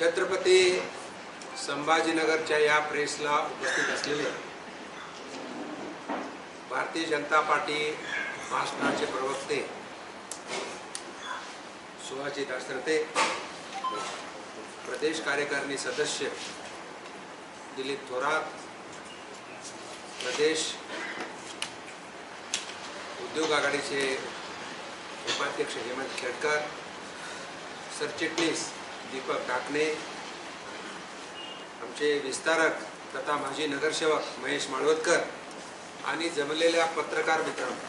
छत्रपती संभाजीनगरच्या या प्रेसला उपस्थित असलेले भारतीय जनता पार्टी महाराष्ट्राचे प्रवक्ते सुहाजी दासरते प्रदेश कार्यकारिणी सदस्य दिलीप थोरात प्रदेश उद्योग आघाडीचे उपाध्यक्ष हेमंत खेडकर सरचिटणीस दीपक काकणे आमचे विस्तारक तथा माजी नगरसेवक महेश माळवतकर आणि जमलेल्या पत्रकार मित्रांनो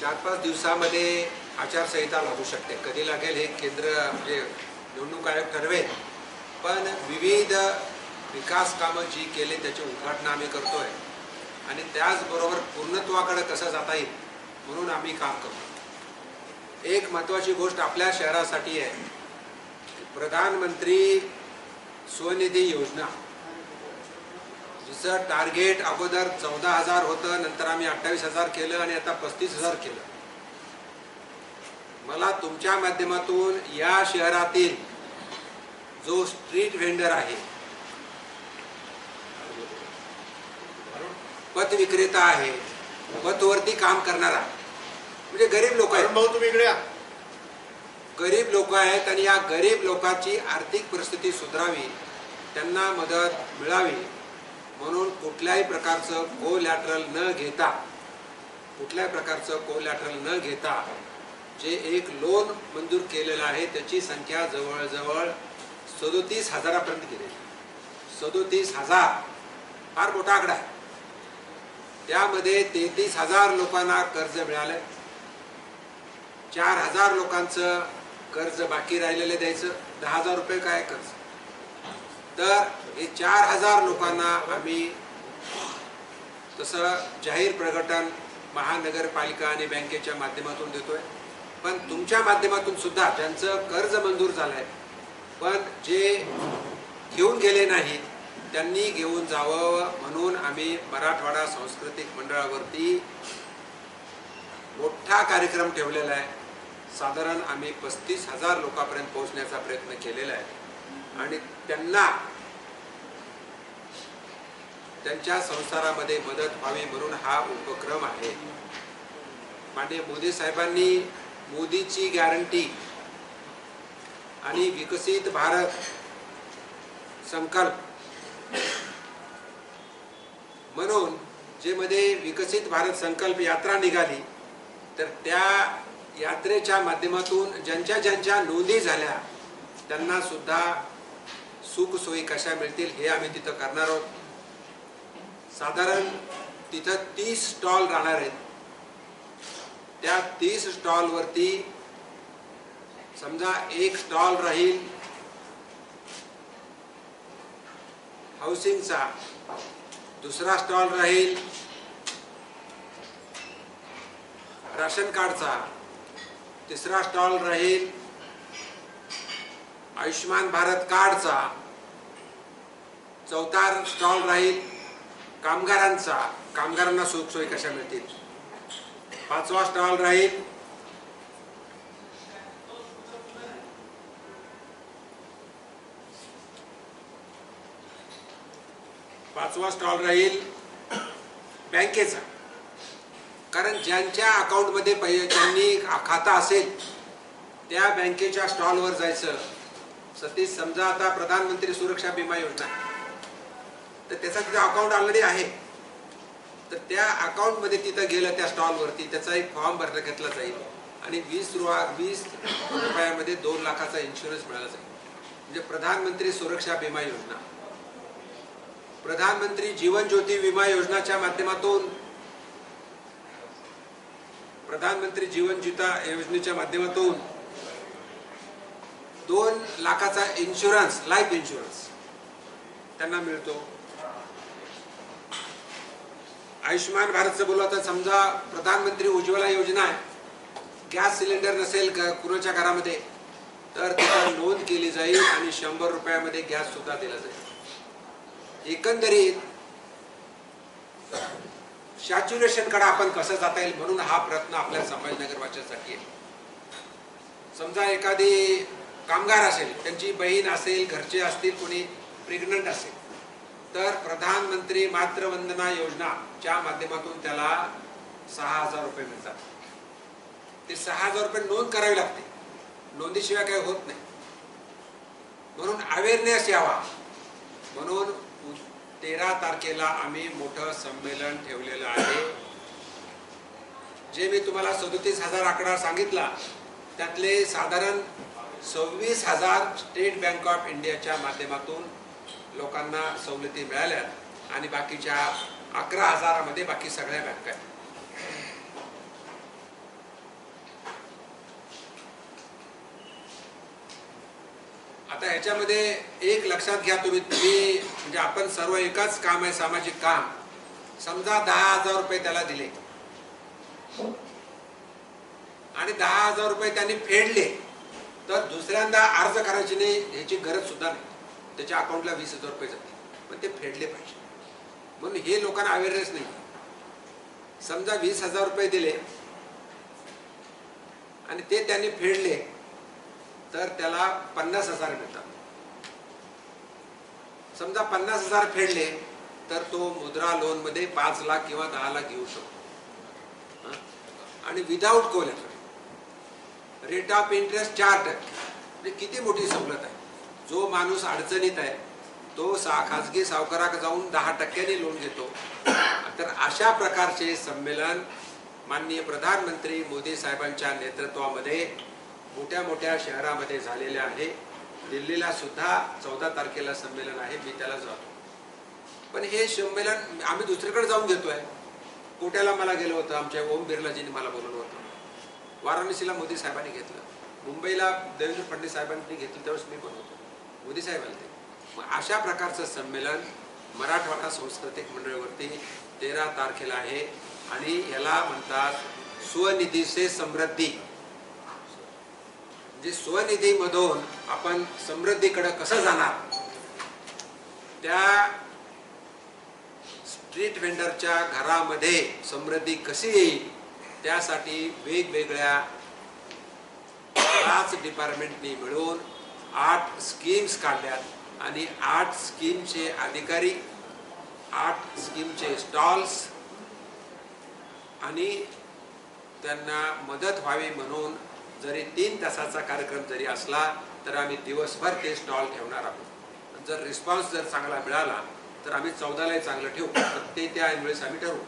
चार पाच दिवसामध्ये आचारसंहिता लागू शकते. कधी लागेल हे केंद्र म्हणजे निवडणूक आयोग ठरवेल. पण विविध विकास कामं जी केले त्याचे उद्घाटन आम्ही करतोय. आणि त्याचबरोबर पूर्णत्वाकडे कसं जाता येईल म्हणून आम्ही काम करतो एक महत्त्वाची गोष्ट आपल्या शहरासाठी आहे. प्रधानमंत्री स्वनिधी योजना. जिचं टार्गेट अगोदर चौदा हजार होतं नंतर आम्ही अठ्ठावीस हजार केलं आणि आता पस्तीस हजार केलं. मला तुमच्या माध्यमातून या शहरातील जो स्ट्रीट व्हेंडर आहे पथ विक्रेता आहे पथवरती काम करणारा म्हणजे गरीब लोक आहेत. भाऊ तुम्ही इकडे गरीब लोक आहेत आणि या गरीब लोकांची आर्थिक परिस्थिती सुधारावी त्यांना मदत मिळावी. म्हणून कुठल्याही प्रकारचं कोलॅटरल न घेता कुठल्याही प्रकारचं कोलॅटरल न घेता जे एक लोन मंजूर केलेलं आहे त्याची संख्या जवळजवळ सदोतीस हजारापर्यंत गेलेली सदोतीस हजार फार मोठा आकडा आहे. त्यामध्ये तेहतीस हजार लोकांना कर्ज मिळालंय. चार हजार लोकांचं कर्ज बाकी राहिलेलं द्यायचं. दहा हजार रुपये काय कर्ज? तर हे चार हजार लोकांना आम्ही तसं जाहीर प्रकटन महानगरपालिका आणि बँकेच्या माध्यमातून देतोय. पण तुमच्या माध्यमातून सुद्धा ज्यांचं कर्ज मंजूर झालंय. पण जे घेऊन गेले नाहीत त्यांनी घेऊन जावं म्हणून आम्ही मराठवाडा सांस्कृतिक मंडळावरती मोठा कार्यक्रम ठेवलेला आहे. साधारण आम्ही पस्तीस हजार लोकांपर्यंत पोहोचण्याचा प्रयत्न केलेला आहे. आणि त्यांना त्यांच्या संसारामध्ये मदत व्हावी म्हणून हा उपक्रम आहे. माननीय मोदी साहेबांनी मोदीची गॅरंटी आणि विकसित भारत संकल्प म्हणून जे मध्ये विकसित भारत संकल्प यात्रा निघाली तर त्या यात्रेच्या माध्यमातून ज्यांच्या ज्यांच्या नोंदी झाल्या त्यांना सुद्धा सुख सोयी कशा मिळतील हे आम्ही तिथं करणार आहोत. साधारण तिथं तीस स्टॉल राहणार आहेत. त्या तीस स्टॉलवरती समजा एक स्टॉल राहील हाऊसिंगचा दुसरा स्टॉल राहील राशन कार्डचा तिसरा स्टॉल राहील. आयुष्यमान भारत कार्डचा. चौथा स्टॉल राहील कामगारांचा. कामगारांना सुखसोयी कशा मिळतील? पाचवा स्टॉल राहील पाचवा स्टॉल राहील बँकेचा. कारण ज्यांच्या अकाउंटमध्ये पै ज्यांनी खाता असेल त्या बँकेच्या स्टॉलवर जायचं. सतीश समजा आता प्रधानमंत्री सुरक्षा विमा योजना तर त्याचा तिथं अकाउंट ऑलरेडी आहे. तर त्या अकाउंटमध्ये तिथं गेलं त्या स्टॉलवरती त्याचा एक फॉर्म भरला घेतला जाईल. आणि वीस रुपया वीस रुपयामध्ये दोन लाखाचा इन्शुरन्स मिळाला जाईल. म्हणजे प्रधानमंत्री सुरक्षा विमा योजना. प्रधानमंत्री जीवन ज्योती विमा योजनाच्या माध्यमातून प्रधानमंत्री जीवन ज्योता योजनेच्या माध्यमातून दोन लाखाचा इन्शुरन्स लाईफ इन्शुरन्स त्यांना मिळतो. आयुष्यमान भारतचं बोलू आता समजा प्रधानमंत्री उज्ज्वला योजना आहे. गॅस सिलेंडर नसेल कुणाच्या घरामध्ये तर त्याला नोंद केली जाईल आणि शंभर रुपयामध्ये गॅस सुद्धा दिला जाईल. एकंदरीत सॅच्युरेशनकडे आपण कसं जाता येईल म्हणून हा प्रयत्न आपल्या संभाजीनगर वाच्यासाठी आहे. समजा एखादी कामगार असेल त्यांची बहीण असेल घरचे असतील कोणी प्रेग्नंट असेल तर प्रधानमंत्री मातृवंदना योजनाच्या माध्यमातून त्याला सहा हजार रुपये मिळतात. ते सहा हजार रुपये नोंद करावी लागते. नोंदीशिवाय काही होत नाही. म्हणून अवेअरनेस यावा. म्हणून तेरा तारखेला आम्ही मोठं संमेलन ठेवलेलं आहे. जे मी तुम्हाला सदोतीस हजार आकडा सांगितला त्यातले साधारण सव्वीस हजार स्टेट बँक ऑफ इंडियाच्या माध्यमातून लोकांना सवलती मिळाल्या आणि बाकीच्या अकरा हजारामध्ये बाकी सगळ्या बँका आहेत. आता ह्याच्यामध्ये एक लक्षात घ्या तुम्ही तुम्ही म्हणजे आपण सर्व एकाच काम आहे सामाजिक काम. समजा दहा हजार रुपये त्याला दिले. आणि दहा हजार रुपये त्यांनी फेडले तर दुसऱ्यांदा अर्ज करायची नाही ह्याची गरज सुद्धा नाही. त्याच्या अकाउंटला वीस हजार रुपये जाते पण ते फेडले पाहिजे. म्हणून हे लोकांना अवेअरनेस नाही. समजा वीस हजार रुपये दिले आणि ते त्यांनी फेडले तर त्याला पन्नास हजार मिळतात. समजा पन्नास हजार फेडले तर तो मुद्रा लोनमध्ये पाच लाख किंवा दहा लाख घेऊ शकतो. आणि without collateral rate of interest चार टक्के. म्हणजे किती मोठी सवलत आहे? जो माणूस अडचणीत आहे तो सा खाजगी सावकाराक जाऊन दहा टक्क्याने लोन घेतो. तर अशा प्रकारचे संमेलन माननीय प्रधानमंत्री मोदी साहेबांच्या नेतृत्वामध्ये मोठ्या मोठ्या शहरामध्ये झालेले आहे. दिल्लीला सुद्धा चौदा तारखेला संमेलन आहे मी त्याला जातो. पण हे संमेलन आम्ही दुसरीकडे जाऊन घेतोय. कोट्याला मला गेलो होतं आमच्या ओम बिर्लाजींनी मला बोलवलं होतं. वाराणसीला मोदी साहेबांनी घेतलं. मुंबईला देवेंद्र फडणवीस साहेबांनी घेतलं त्यावेळेस मी पण होतो. मोदी साहेब आले ते. मग अशा प्रकारचं संमेलन मराठवाडा सांस्कृतिक मंडळीवरती तेरा तारखेला आहे. आणि याला म्हणतात स्वनिधीचे समृद्धी. जे स्वनिधीमधून आपण समृद्धीकडे कसं जाणार? त्या स्ट्रीट व्हेंडरच्या घरामध्ये समृद्धी कशी येईल? त्यासाठी वेगवेगळ्या पाच डिपार्टमेंटनी मिळून आठ स्कीम्स काढल्यात आणि आठ स्कीमचे अधिकारी आठ स्कीमचे स्टॉल्स आणि त्यांना मदत व्हावी म्हणून जरी तीन तासाचा कार्यक्रम जरी असला तर आम्ही दिवसभर ते स्टॉल ठेवणार आहोत. जर रिस्पॉन्स जर चांगला मिळाला तर आम्ही चौदालाही चांगलं ठेवू. तर ते त्या वेळेस आम्ही ठरवू.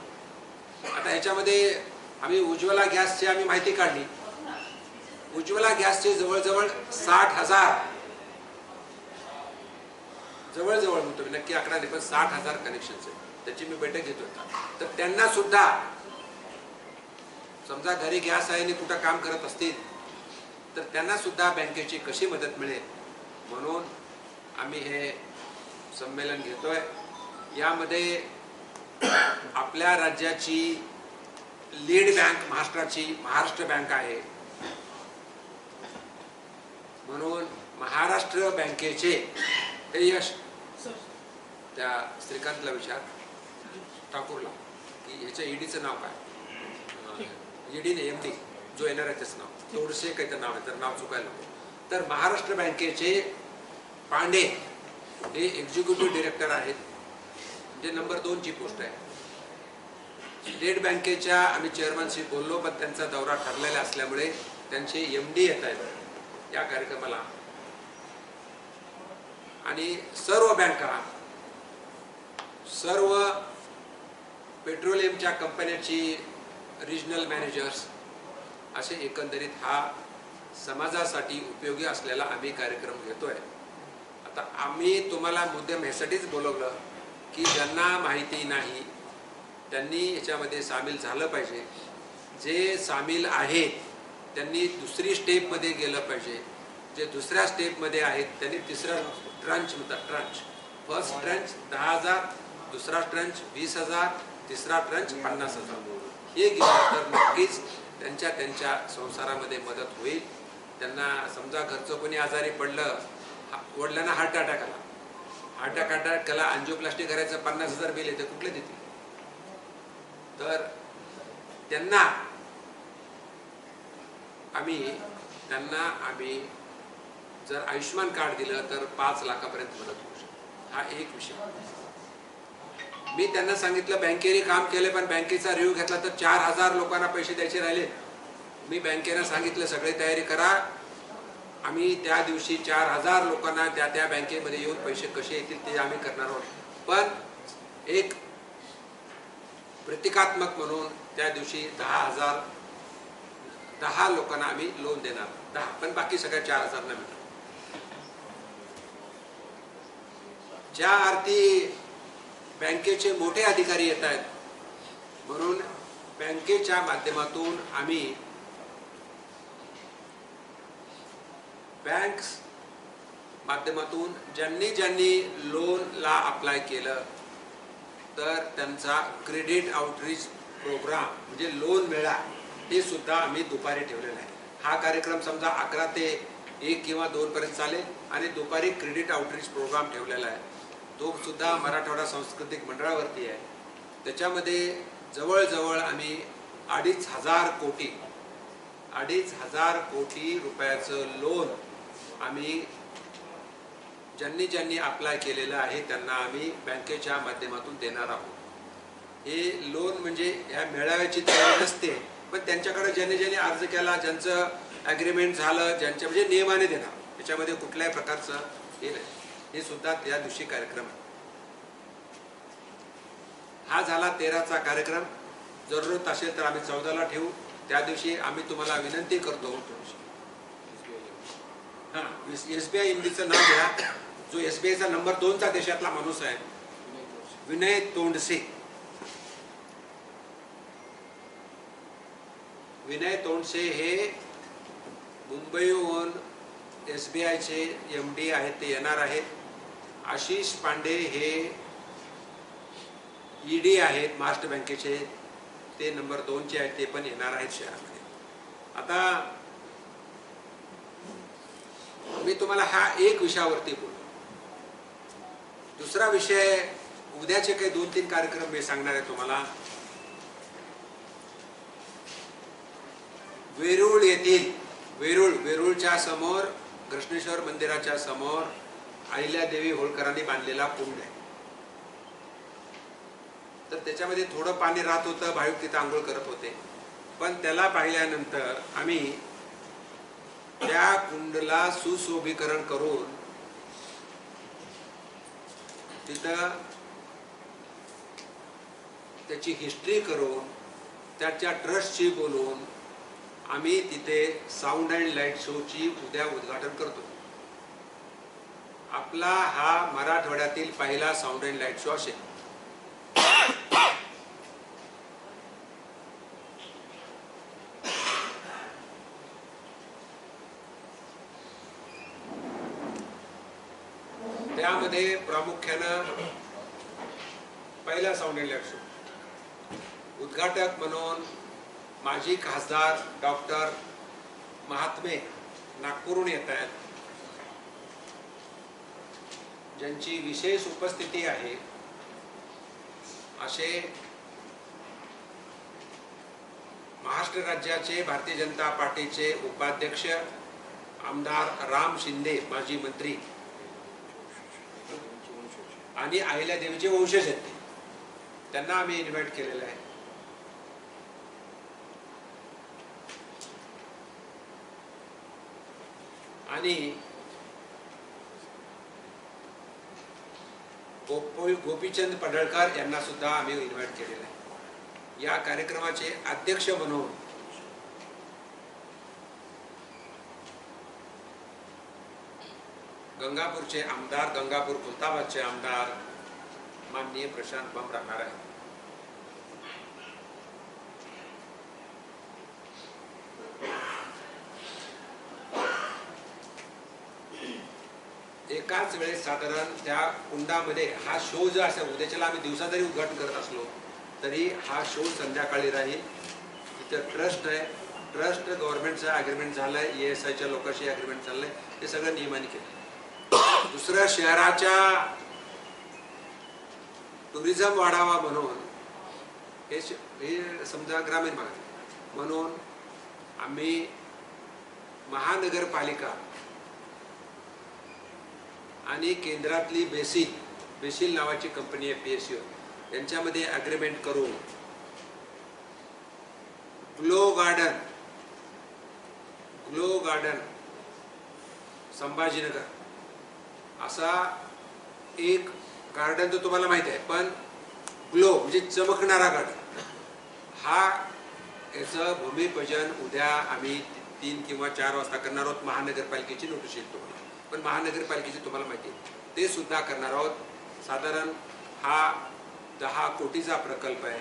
आता याच्यामध्ये आम्ही उज्ज्वला गॅसची आम्ही माहिती काढली. उज्ज्वला गॅसचे जवळजवळ साठ हजार जवळजवळ म्हणतो मी नक्की आकडा नाही पण साठ हजार कनेक्शन त्याची मी बैठक घेत होता. तर त्यांना सुद्धा समजा घरी गॅस आहे आणि कुठं काम करत असतील तर त्यांना सुद्धा बँकेची कशी मदत मिळेल? म्हणून आम्ही हे संमेलन घेतोय. यामध्ये आपल्या राज्याची लीड बँक महाराष्ट्राची महाराष्ट्र बँक आहे. म्हणून महाराष्ट्र बँकेचे हे यश त्या श्रीकांतला विचार ठाकूरला की ह्याच्या ईडीचं नाव काय? ईडी ने एम डी जो येणार आहे त्याचं नाव. थोडसे काहीतरी नाव आहे तर नाव चुकायला नको. तर महाराष्ट्र बँकेचे पांडे हे एक्झिक्युटिव्ह डिरेक्टर आहेत. जे नंबर दोनची पोस्ट आहे. स्टेट बँकेच्या आम्ही चेअरमनशी बोललो पण त्यांचा दौरा ठरलेला असल्यामुळे त्यांचे एम डी येत आहेत या कार्यक्रमाला. आणि सर्व बँका सर्व पेट्रोलियमच्या कंपन्याची रिजनल मॅनेजर्स असे एकंदरीत हा समाजासाठी उपयोगी असलेला आम्ही कार्यक्रम घेतोय. आता आम्ही तुम्हाला मुद्दे ह्यासाठीच बोलवलं की ज्यांना माहिती नाही त्यांनी याच्यामध्ये सामील झालं पाहिजे. जे सामील आहेत त्यांनी दुसरी स्टेपमध्ये गेलं पाहिजे. जे दुसऱ्या स्टेपमध्ये आहेत त्यांनी तिसरा ट्रंच म्हणतात ट्रंच फर्स्ट ट्रंच दहा हजार दुसरा ट्रंच वीस हजार तिसरा ट्रंच पन्नास हजार. हे गेलं तर नक्कीच त्यांच्या त्यांच्या संसारामध्ये मदत होईल. त्यांना समजा घरचं कोणी आजारी पडलं वडिलांना हार्ट अटॅक आला. हार्ट अटॅक आला अँजिओप्लास्टी करायचं पन्नास हजार बिल येते कुठले देतील? तर त्यांना आम्ही त्यांना आम्ही जर आयुष्यमान कार्ड दिलं तर पाच लाखापर्यंत मदत होऊ शकते. हा एक विषय. मी त्यांना सांगितलं बँकेने काम केले पण बँकेचा रिव्ह्यू घेतला तर चार हजार लोकांना पैसे द्यायचे राहिले. मी बँकेनं सांगितलं सगळी तयारी करा. आम्ही त्या दिवशी चार हजार लोकांना त्या त्या बँकेमध्ये येऊन पैसे कसे येतील ते आम्ही करणार आहोत. पण एक प्रतिकात्मक म्हणून त्या दिवशी दहा हजार दहा लोकांना आम्ही लोन देणार. दहा पण बाकी सगळ्या चार हजारना मिळणार ज्या आरती बँकेचे मोठे अधिकारी येत आहेत. म्हणून बँकेच्या माध्यमातून आम्ही बँक माध्यमातून ज्यांनी ज्यांनी लोनला अप्लाय केलं तर त्यांचा क्रेडिट आउटरीच प्रोग्राम म्हणजे लोन मेळा हे सुद्धा आम्ही दुपारी ठेवलेला आहे. हा कार्यक्रम समजा अकरा ते एक किंवा दोन पर्यंत चालेल आणि दुपारी क्रेडिट आउटरीच प्रोग्राम ठेवलेला आहे. तो सुद्धा मराठवाडा सांस्कृतिक मंडळावरती आहे. त्याच्यामध्ये जवळजवळ आम्ही अडीच हजार कोटी अडीच हजार कोटी रुपयाचं लोन आम्ही ज्यांनी ज्यांनी अप्लाय केलेलं आहे त्यांना आम्ही बँकेच्या माध्यमातून देणार आहोत. हे लोन म्हणजे ह्या मेळाव्याची तयारी नसते पण त्यांच्याकडे ज्यांनी ज्यांनी अर्ज केला ज्यांचं ॲग्रीमेंट झालं ज्यांच्या म्हणजे नियमाने देणार. त्याच्यामध्ये कुठल्याही प्रकारचं हे नाही. हे सुद्धा त्या दिवशी कार्यक्रम आहे. हा झाला तेराचा कार्यक्रम. जरूरत असेल तर आम्ही चौदाला ठेवू. त्या दिवशी आम्ही तुम्हाला विनंती करतो. एसबीआय एस बी आय इंडीचं नाव घ्या. जो एस बी आयचा नंबर दोनचा देशातला माणूस आहे. विनय तोंडसे. विनय तोंडसे हे मुंबईहून एस बी आयचे एम डी आहेत ते येणार आहेत. आशिष पांडे हे ई डी आहेत महाराष्ट्र बँकेचे. ते नंबर दोनचे आहेत ते पण येणार आहेत शहरामध्ये. आता मी तुम्हाला हा एक विषयावरती बोलतो. दुसरा विषय उद्याचे काही दोन तीन कार्यक्रम मी सांगणार आहे तुम्हाला. वेरूळ येथील वेरूळ वेरूळच्या समोर कृष्णेश्वर मंदिराच्या समोर अहिल्यादेवी होळकरांनी बांधलेला कुंड आहे. तर त्याच्यामध्ये थोडं पाणी राहत होतं भाविक तिथं आंघोळ करत होते. पण त्याला पाहिल्यानंतर आम्ही त्या कुंडला सुशोभीकरण करून तिथं त्याची हिस्ट्री करून त्याच्या ट्रस्टशी बोलून आम्ही तिथे साऊंड अँड लाइट शोची उद्या उद्घाटन करतो. आपला हा मराठवाड्यातील पहिला साऊंड अँड लाइट शो असेल. त्यामध्ये प्रामुख्यानं पहिला साऊंड अँड लाइट शो उद्घाटक म्हणून माजी खासदार डॉक्टर महात्मे नागपूरहून येत आहेत. ज्यांची विशेष उपस्थिती आहे असे महाराष्ट्र राज्याचे भारतीय जनता पार्टीचे उपाध्यक्ष आमदार राम शिंदे माजी मंत्री आणि अहिल्यादेवीचे वंशज आहेत ते त्यांना आम्ही इन्व्हाइट केलेलं आहे. आणि गोपी गोपीचंद पडळकर यांना सुद्धा आम्ही इन्व्हाइट केलेलं आहे. या कार्यक्रमाचे अध्यक्ष म्हणून गंगापूरचे आमदार गंगापूर खुलताबादचे आमदार माननीय प्रशांत बम राहणार आहे एकाच वेळेस साधारण त्या कुंडामध्ये हा शो जो असेल उद्याच्याला आम्ही दिवसा जरी उद्घाटन करत असलो तरी हा शो संध्याकाळी राहील. तिथं ट्रस्ट आहे. ट्रस्ट गव्हर्नमेंटचं अग्रीमेंट झालं आहे ई एस आयच्या लोकांशी अग्रीमेंट चाललंय हे सगळं नियमाने केलं. दुसरं शहराच्या टुरिझम वाढावा म्हणून हे हे समजा ग्रामीण भागात म्हणून आम्ही महानगरपालिका आणि केंद्रातली बेसिल बेसिल नावाची कंपनी आहे पी एस यू यांच्यामध्ये ॲग्रीमेंट करून glow garden glow garden Sambhajinagar. असा एक गार्डन तर तुम्हाला माहिती आहे पण ग्लो म्हणजे चमकणारा गार्डन हा याचं भूमिपूजन उद्या आम्ही तीन किंवा चार वाजता करणार आहोत महानगरपालिकेची नोटीस येईल तुम्हाला. पण महानगरपालिकेचे तुम्हाला माहिती आहे. ते सुद्धा करणार आहोत. साधारण हा दहा कोटीचा प्रकल्प आहे.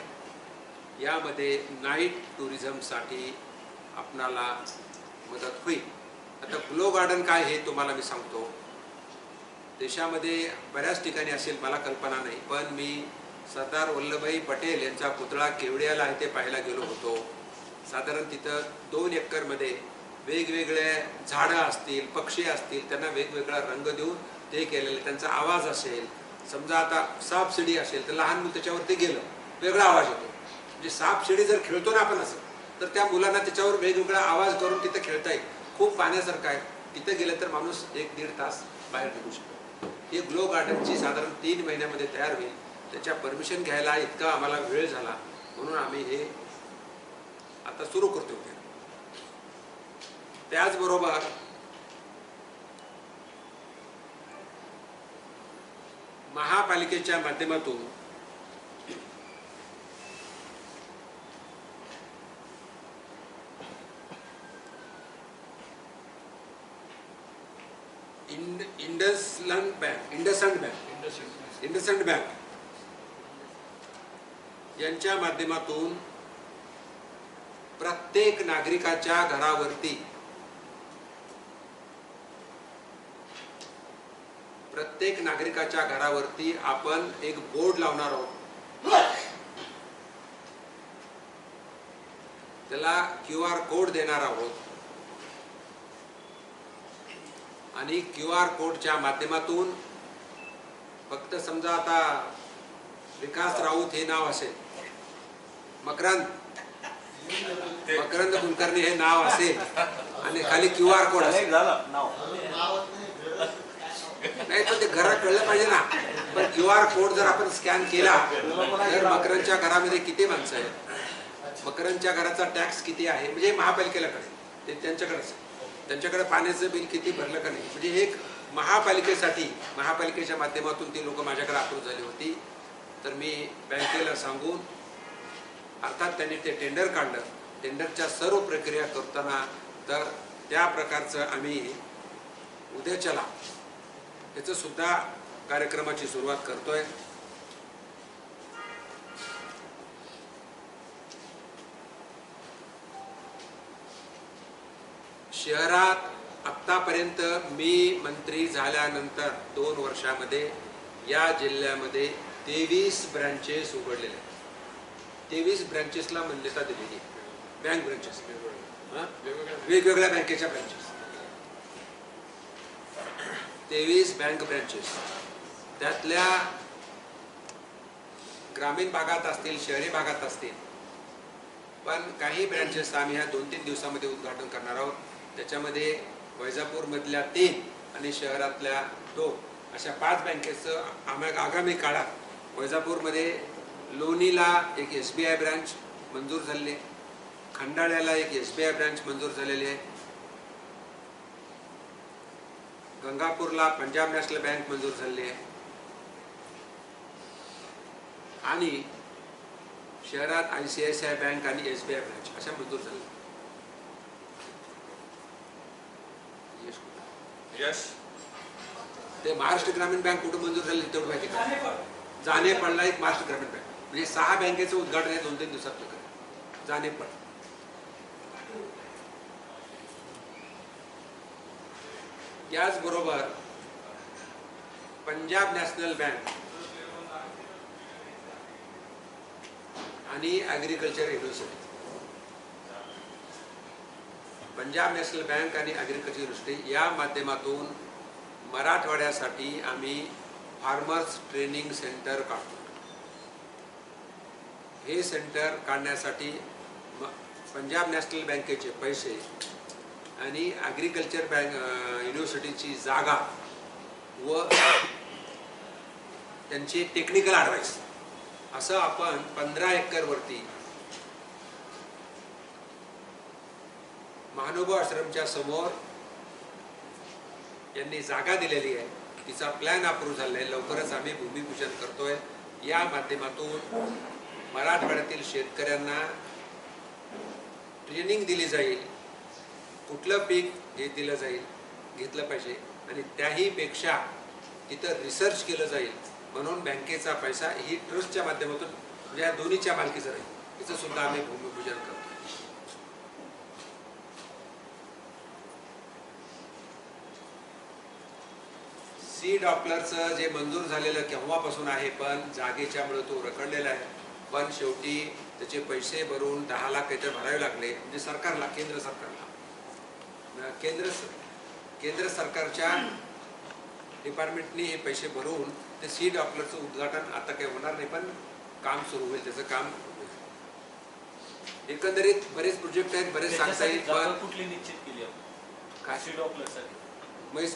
यामध्ये नाईट टुरिझमसाठी आपणाला मदत होईल. आता ग्लो गार्डन काय हे तुम्हाला मी सांगतो. देशामध्ये बऱ्याच ठिकाणी असेल मला कल्पना नाही. पण मी सरदार वल्लभभाई पटेल यांचा पुतळा केवडियाला आहे ते पाहायला गेलो होतो. साधारण तिथं दोन एकरमध्ये वेगवेगळे झाडं असतील पक्षी असतील त्यांना वेगवेगळा रंग देऊन ते केलेले त्यांचा आवाज असेल समजा आता साप शिडी असेल तर लहान मुलं त्याच्यावरती गेलं वेगळा आवाज येतो. म्हणजे साप शिडी जर खेळतो ना आपण असं तर त्या मुलांना त्याच्यावर वेगवेगळा आवाज करून तिथं खेळता येईल. खूप पाण्यासारखं आहे. तिथं गेलं तर माणूस एक दीड तास बाहेर निघू शकतो. हे ग्लो गार्डनची साधारण तीन महिन्यामध्ये तयार होईल. त्याच्या परमिशन घ्यायला इतका आम्हाला वेळ झाला म्हणून आम्ही हे आता सुरू करतो त्याचबरोबर महापालिकेच्या माध्यमातून Ind IndusInd bank IndusInd bank IndusInd bank यांच्या माध्यमातून प्रत्येक नागरिकाच्या घरावरती प्रत्येक नागरिकाच्या घरावरती आपण एक बोर्ड लावणार आहोत. त्याला क्यू आर कोड देणार आहोत. आणि क्यू आर कोडच्या माध्यमातून फक्त समजा आता विकास राऊत हे नाव असेल. मकरंद. मकरंद कुलकर्णी हे नाव असेल. आणि खाली क्यू आर कोड असेल. झालं नाव. नाही पण ते घरात कळलं पाहिजे ना. पण क्यू आर कोड जर आपण स्कॅन केला तर मकरांच्या घरामध्ये किती माणसं आहेत? मकरांच्या घराचा टॅक्स किती आहे? म्हणजे महापालिकेला कळेल. ते त्यांच्याकडेच त्यांच्याकडे पाण्याचं बिल किती भरलं का नाही? म्हणजे एक महापालिकेसाठी महापालिकेच्या माध्यमातून ती लोक माझ्याकडे अप्रूव्ह झाली होती. तर मी बँकेला सांगून अर्थात त्यांनी ते टेंडर काढलं. टेंडरच्या सर्व प्रक्रिया करताना तर त्या प्रकारचं आम्ही उद्याच्याला याचं सुद्धा कार्यक्रमाची सुरुवात करतोय. शहरात आत्तापर्यंत मी मंत्री झाल्यानंतर दोन वर्षामध्ये या जिल्ह्यामध्ये तेवीस ब्रँचेस उघडलेले आहेत. तेवीस ब्रँचेसला मान्यता दिलेली बँक ब्रँचेस वेगवेगळ्या. बँकेच्या ब्रँचेस तेवीस बँक ब्रँचेस त्यातल्या ग्रामीण भागात असतील शहरी भागात असतील पण काही ब्रँचेस आम्ही ह्या दोन तीन दिवसामध्ये उद्घाटन करणार आहोत. त्याच्यामध्ये वैजापूरमधल्या तीन आणि शहरातल्या दोन अशा पाच बँकेचं आम्हाला आगामी काळात वैजापूरमध्ये लोणीला एक एस बी आय ब्रँच मंजूर झालेली आहे. खंडाळ्याला एक एस बी आय ब्रँच मंजूर झालेली आहे. गंगापूरला पंजाब नॅशनल बँक मंजूर झालेली आहे. आणि शहरात I C I C I bank आणि एस बी आय ब्रँच अशा मंजूर झाल्या. यश ते महाराष्ट्र ग्रामीण बँक कुठं मंजूर झाली तेवढं माहिती जाणे पडला एक महाराष्ट्र ग्रामीण बँक. म्हणजे सहा बँकेचं उद्घाटन आहे दोन तीन दिवसात जाणे पड त्याचबरोबर पंजाब नॅशनल बँक आणि agriculture university Punjab national bank आणि ॲग्रिकल्चर युनिव्हर्सिटी या माध्यमातून मराठवाड्यासाठी आम्ही फार्मर्स ट्रेनिंग सेंटर काढतो. हे सेंटर काढण्यासाठी पंजाब नॅशनल बँकेचे पैसे आणि ॲग्रिकल्चर बँक युनिव्हर्सिटीची जागा व त्यांची टेक्निकल ॲडवाईस असं आपण पंधरा एकरवरती महानुभव आश्रमच्या समोर यांनी जागा दिलेली आहे. तिचा प्लॅन अप्रूव्ह झालेला आहे. लवकरच आम्ही भूमिपूजन करतोय. या माध्यमातून मराठवाड्यातील शेतकऱ्यांना ट्रेनिंग दिली जाईल. कुठलं पीक हे दिलं जाईल घेतलं पाहिजे आणि त्याही पेक्षा तिथं रिसर्च केलं जाईल. म्हणून बँकेचा पैसा ही ट्रस्टच्या माध्यमातून म्हणजे या दोन्हीच्या मालकीचं राहील. तिचं सुद्धा आम्ही भूमिपूजन करतो. सी डॉपलरचं जे मंजूर झालेलं केव्हापासून आहे पण जागेच्यामुळे तो रखडलेला आहे. पण शेवटी त्याचे पैसे भरून दहा लाख काहीतरी भरावे लागले. म्हणजे सरकारला केंद्र सरकार केंद्र स- केंद्र सरकारच्या डिपार्टमेंटने हे पैसे भरून ते सी डॉपलरचं उद्घाटन आता काही होणार नाही पण काम सुरू होईल त्याचं काम एकंदरीत बरेच प्रोजेक्ट आहेत बरेच सांगता येईल पण कुठली निश्चित केली काशी डॉक्टरसाठी महेश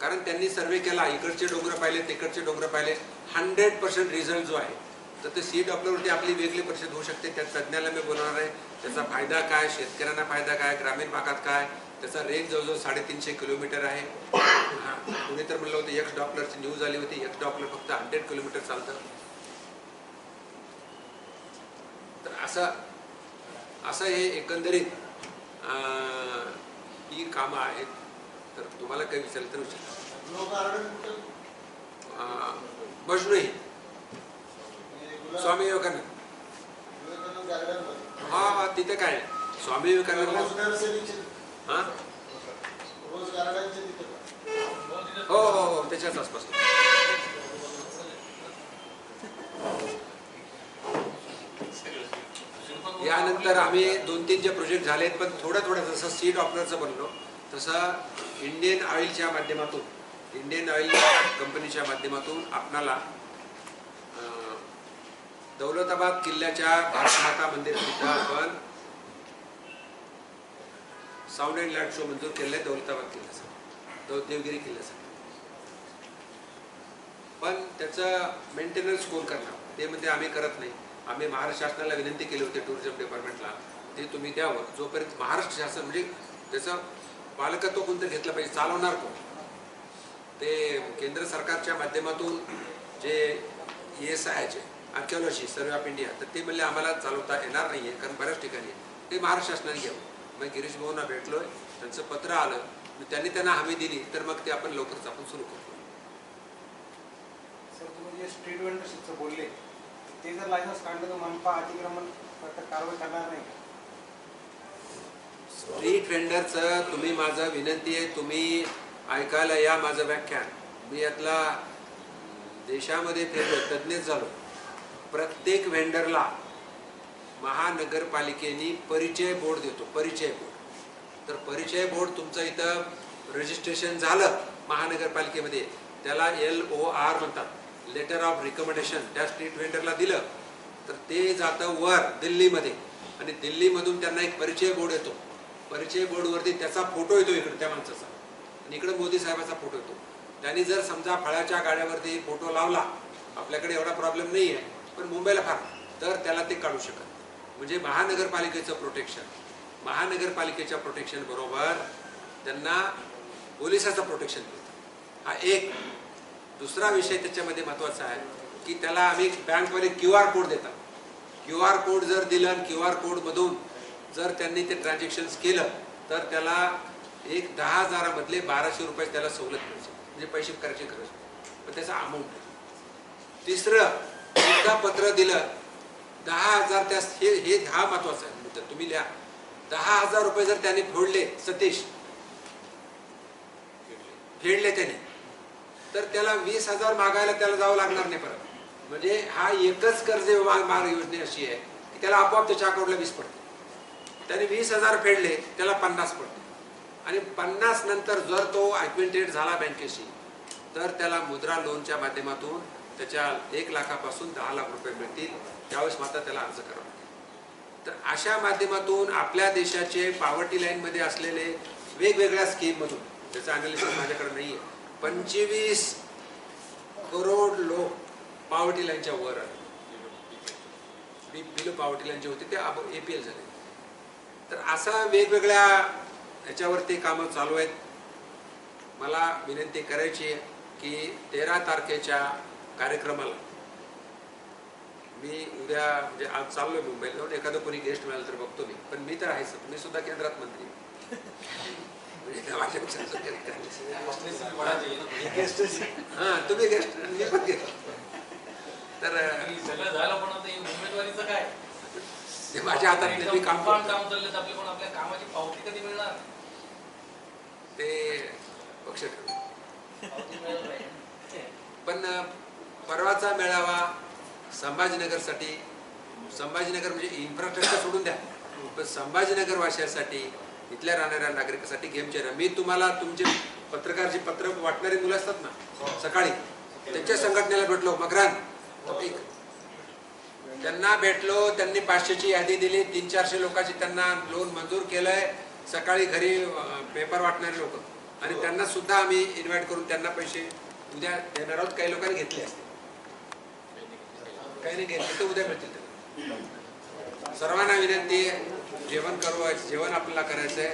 कारण त्यांनी सर्वे केला इकडचे डोंगर पाहिले तिकडचे डोंगर पाहिले हंड्रेड पर्सेंट रिझल्ट जो आहे तर ते सीट आपल्यावरती आपली वेगळी परिषद होऊ शकते त्या तज्ज्ञाला मी बोलवणार आहे त्याचा फायदा काय शेतकऱ्यांना फायदा काय ग्रामीण भागात काय त्याचा रेंज जवळजवळ साडेतीनशे किलोमीटर आहे. कुणी तर म्हणलं होतं एक्स डॉपलरची न्यूज आली होती. एक्स डॉपलर फक्त हंड्रेड किलोमीटर चालतं. तर असं असं हे एकंदरीत ही कामं आहेत. तर तुम्हाला काही विचारलं तर विचार लो स्वामी विवेकानंद. हा हा तिथे काय? आहे? स्वामी विवेकानंद. हा? हो हो हो त्याच्याच आसपास. यानंतर आम्ही दोन तीन जे प्रोजेक्ट झालेत पण थोडं थोडं जसं सीड ऑपनरचं बनलो तसं इंडियन ऑइलच्या माध्यमातून इंडियन ऑइल कंपनीच्या माध्यमातून आपणाला दौलताबाद किल्ल्याच्या भारतमाता मंदिर सुद्धा आपण साऊंड अँड लाइट शो मंजूर केलेला आहे दौलताबाद किल्ल्यासाठी दौ देवगिरी किल्ल्यासाठी पण त्याचं मेंटेनन्स कोण करणार? ते म्हणजे आम्ही करत नाही. आम्ही महाराष्ट्र शासनाला विनंती केली होती टुरिझम डिपार्टमेंटला ते तुम्ही द्यावं. जोपर्यंत महाराष्ट्र शासन म्हणजे त्याचं पालकत्व कोणतं घेतलं पाहिजे चालवणार कोण? ते केंद्र सरकारच्या माध्यमातून जे एस आयचे आर्किओलॉजी सर्वे ऑफ इंडिया तर ते म्हणले आम्हाला चालवता येणार नाही आहे कारण बऱ्याच ठिकाणी ते महाराष्ट्र शासनाने घ्यावं. मग गिरीश भाऊंना भेटलोय त्यांचं पत्र आलं मग त्यांनी त्यांना हमी दिली तर मग ते आपण लवकरच आपण सुरू करू सर तुम्ही जे स्ट्रीट वेंडरशिपचं बोलले ते जर लायसन्स काढलं तर मनपा अतिक्रमण कारवाई करणार नाही. स्ट्रीट वेंडरचं तुम्ही माझं विनंती आहे तुम्ही ऐकायला या माझं व्याख्यान. मी यातला देशामध्ये फिरलो तज्ज्ञच झालो. प्रत्येक वेंडरला महानगरपालिकेने परिचय बोर्ड देतो परिचय बोर्ड. तर परिचय बोर्ड तुमचं इथं रजिस्ट्रेशन झालं महानगरपालिकेमध्ये त्याला एल ओ आर म्हणतात. लेटर ऑफ रिकमेंडेशन त्या स्ट्रीट वेंडरला दिलं. तर ते जातं वर दिल्लीमध्ये. आणि दिल्लीमधून त्यांना एक परिचय बोर्ड येतो. परिचय बोर्डवरती त्याचा फोटो येतो इकडे त्या माणसाचा. आणि इकडे मोदी साहेबाचा फोटो येतो. त्यांनी जर समजा फळाच्या गाड्यावरती फोटो लावला आपल्याकडे एवढा प्रॉब्लेम नाही आहे पण मुंबईला फार. तर त्याला ते काढू शकत म्हणजे महानगरपालिकेचं प्रोटेक्शन महानगरपालिकेच्या प्रोटेक्शन बरोबर त्यांना पोलिसाचं प्रोटेक्शन मिळतं. हा एक. दुसरा विषय त्याच्यामध्ये महत्त्वाचा आहे की त्याला आम्ही बँकवाले क्यू आर कोड देतात. क्यू आर कोड जर दिलं आणि क्यू आर कोडमधून जर त्यांनी ते ट्रान्झॅक्शन्स केलं तर त्याला एक दहा हजारामधले बाराशे रुपये त्याला सवलत मिळते. म्हणजे पैसे करायची गरज पण त्याचा अमाऊंट तिसरं एकदा पत्र दिलं दहा हजार त्या हे हे दहा महत्वाचं आहे. मुद्दा तुम्ही लिहा. दहा हजार रुपये जर त्याने फोडले सतीश. फेडले त्याने. तर त्याला वीस हजार मागायला त्याला जावं लागणार नाही परत. म्हणजे हा एकच कर्ज मार्ग योजने अशी आहे की त्याला आपोआप त्याच्या अकाउंटला वीस पडते. त्याने वीस हजार फेडले त्याला पन्नास पडते. आणि पन्नास नंतर जर तो ॲक्विंटेड झाला बँकेशी तर त्याला मुद्रा लोनच्या माध्यमातून त्याच्या एक लाखापासून दहा लाख रुपये मिळतील. त्यावेळेस मात्र त्याला अर्ज करावा तर अशा माध्यमातून आपल्या देशाचे पॉवर्टी लाईनमध्ये असलेले वेगवेगळ्या स्कीममधून त्याचं अनालिसिस माझ्याकडे नाही आहे पंचवीस करोड लोक पॉवर्टी लाईनच्या वर आले. बी बिलो पॉवर्टी लाईनचे होते ते ए पी एल झाले. तर असा वेगवेगळ्या याच्यावरती कामं चालू आहेत. मला विनंती करायची आहे की तेरा तारखेच्या कार्यक्रमाला. मी उद्या म्हणजे आज चाललोय मुंबईला. जाऊन एखादं कोणी गेस्ट मिळालं तर बघतो मी. पण मी तर आहेच. मी सुद्धा केंद्रात मंत्री. म्हणजे. हा तुम्ही गेस्ट मी पण गेस्ट तर अं, सगळं झालं पण आता हे उमेदवारीचं काय? ते माझ्या हातात मी काम ते पक्ष पण परवाचा मेळावा संभाजीनगरसाठी. संभाजीनगर म्हणजे इन्फ्रास्ट्रक्चर सोडून द्या. पण संभाजीनगर वाशासाठी इथल्या राहणाऱ्या नागरिकांसाठी गेम चेंजर मी तुम्हाला तुमचे पत्रकारची पत्र वाटणारी मुलं असतात ना सकाळी त्यांच्या संघटनेला भेटलो मकरान एक. त्यांना भेटलो त्यांनी पाचशेची यादी दिली तीन चारशे लोकांची त्यांना लोन मंजूर केलंय. सकाळी घरी पेपर वाटणारे लोक. आणि त्यांना सुद्धा आम्ही इन्व्हाइट करून त्यांना पैसे उद्या देणार आहोत. काही लोकांनी घेतले असते काही नाही घेतले तर उद्या मिळतील सर्वांना विनंती आहे जेवण करू जेवण आपल्याला करायचं आहे